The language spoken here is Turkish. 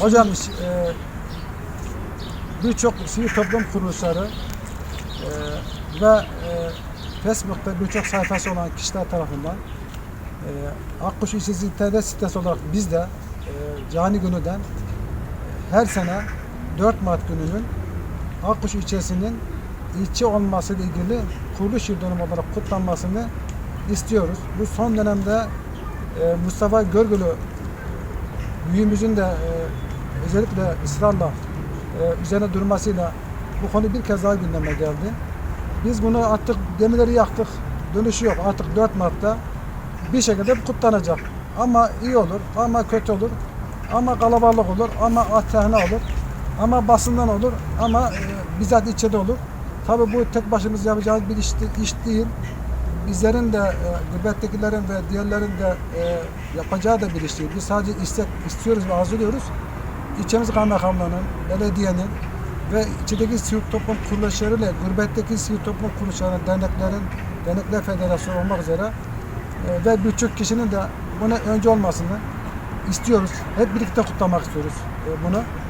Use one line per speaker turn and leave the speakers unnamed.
Hocam e, birçok sivil toplum kuruluşları e, ve e, Facebook'ta birçok sayfası olan kişiler tarafından e, Akkuş İlçesi internet sitesi olarak biz de e, Cani Günü'den e, her sene 4 Mart gününün Akkuş ilçesinin ilçe olması ile ilgili kuruluş yıl dönümü olarak kutlanmasını istiyoruz. Bu son dönemde e, Mustafa Görgülü büyüğümüzün de e, özellikle ısrarla e, üzerine durmasıyla bu konu bir kez daha gündeme geldi. Biz bunu attık, gemileri yaktık, dönüşü yok. Artık 4 Mart'ta bir şekilde kutlanacak. Ama iyi olur, ama kötü olur, ama kalabalık olur, ama atehne olur, ama basından olur, ama e, bizzat ilçede olur. Tabii bu tek başımız yapacağımız bir iş, iş değil. Bizlerin de, e, gurbettekilerin ve diğerlerin de e, yapacağı da bir iş değil. Biz sadece istek istiyoruz ve arzuluyoruz. İlçemiz kaymakamlığının, belediyenin ve içindeki sivil toplum kuruluşlarıyla gurbetteki sivil toplum kuruluşlarının, derneklerin, dernekler federasyonu olmak üzere e, ve birçok kişinin de buna önce olmasını istiyoruz. Hep birlikte kutlamak istiyoruz e, bunu.